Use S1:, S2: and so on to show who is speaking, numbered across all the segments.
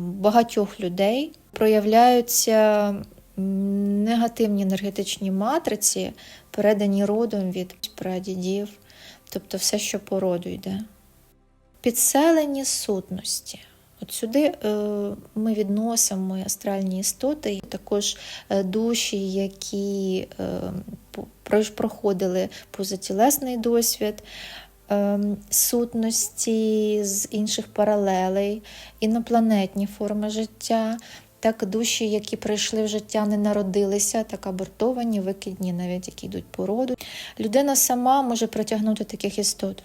S1: багатьох людей проявляються негативні енергетичні матриці, передані родом від прадідів, тобто все, що по роду йде. Підселені сутності. От сюди е, ми відносимо астральні істоти, і також е, душі, які е, проходили позатілесний досвід, е, сутності з інших паралелей, інопланетні форми життя, так душі, які прийшли в життя, не народилися, так абортовані, викидні, навіть які йдуть по роду. Людина сама може притягнути таких істот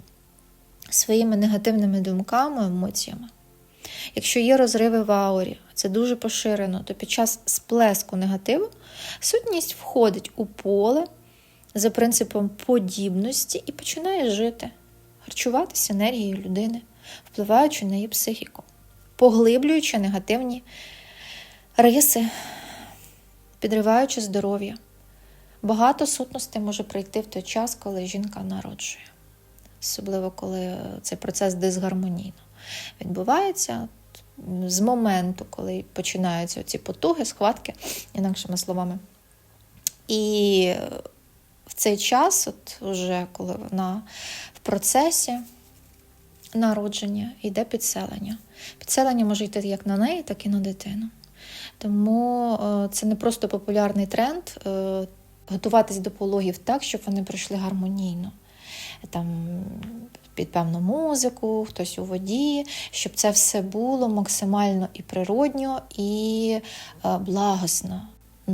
S1: своїми негативними думками, емоціями. Якщо є розриви в аурі, це дуже поширено, то під час сплеску негативу сутність входить у поле за принципом подібності і починає жити, харчуватися енергією людини, впливаючи на її психіку, поглиблюючи негативні риси, підриваючи здоров'я. Багато сутностей може прийти в той час, коли жінка народжує, особливо коли цей процес дисгармонійно відбувається з моменту, коли починаються ці потуги, схватки, інакшими словами. І в цей час, от уже коли вона процесі народження, йде підселення. Підселення може йти як на неї, так і на дитину. Тому е, це не просто популярний тренд е, готуватись до пологів так, щоб вони пройшли гармонійно. Там під певну музику, хтось у воді, щоб це все було максимально і природньо, і е, благосно.